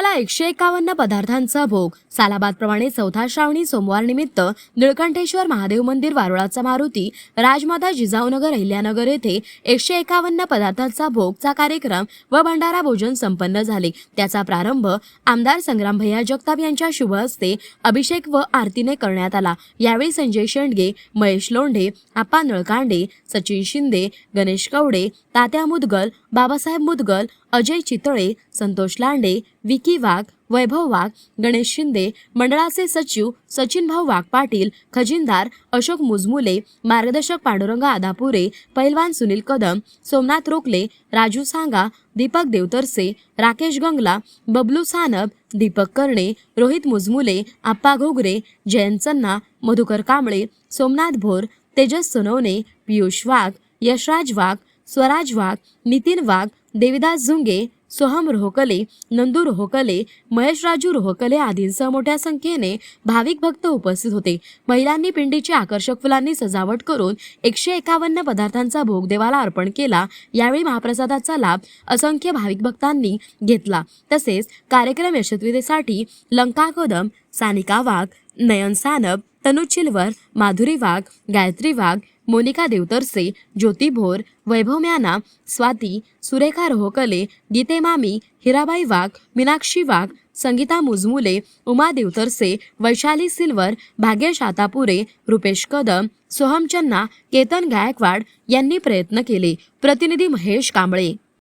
महादेवाला एकशे एकावन्न पदार्थांचा भोग. सालाबादप्रमाणे चौथा श्रावणी सोमवार निमित्त निळकंठेश्वर महादेव मंदिर वारुळाचा मारुती राजमाता जिजाऊनगर अहिल्यानगर येथे एकशे एकावन्न पदार्थांचा भोगचा कार्यक्रम व भंडारा भोजन संपन्न झाले. त्याचा प्रारंभ आमदार संग्राम भैया जगताप यांच्या शुभ हस्ते अभिषेक व आरतीने करण्यात आला. यावेळी संजय शेंडगे महेश लोंढे आप्पा नळकांडे सचिन शिंदे गणेश कवडे तात्या मुदगल बाबासाहेब मुदगल अजय चितळे संतोष लांडे विकी वाघ वैभव वाघ गणेश शिंदे मंडळाचे सचिव सचिन भाऊ वाघ पाटील खजिनदार अशोक मुजमुले मार्गदर्शक पांडुरंग आदापुरे पैलवान सुनील कदम सोमनाथ रोकले राजू सांगा दीपक देवतरसे राकेश गंगला बबलू सानप दीपक कर्णे रोहित मुजमुले आप्पा घोगरे जयंत चन्ना मधुकर कांबळे सोमनाथ भोर तेजस सोनवणे पियुष वाघ यशराज वाघ स्वराज वाघ नितीन वाघ देविदास झुंगे सोहम रोहकले नंदू रोहकले महेश राजू रोहकले आदींसह मोठ्या संख्येने भाविक भक्त उपस्थित होते. महिलांनी पिंडीची आकर्षक फुलांनी सजावट करून एकशे एकावन्न पदार्थांचा भोग देवाला अर्पण केला. यावेळी महाप्रसादाचा लाभ असंख्य भाविक भक्तांनी घेतला. तसेच कार्यक्रम यशस्वीतेसाठी लंका कदम सानिका वाघ नयन सानप तनु चिलवर माधुरी वाघ गायत्री वाघ मोनिका देवतरसे ज्योती भोर वैभव म्याना स्वाती सुरेखा रोहकले गीते मामी हिराबाई वाघ मीनाक्षी वाघ संगीता मुजमुले उमा देवतरसे वैशाली सिल्वर भाग्यश आतापुरे रुपेश कदम सोहम चन्ना केतन गायकवाड यांनी प्रयत्न केले. प्रतिनिधी महेश कांबळे.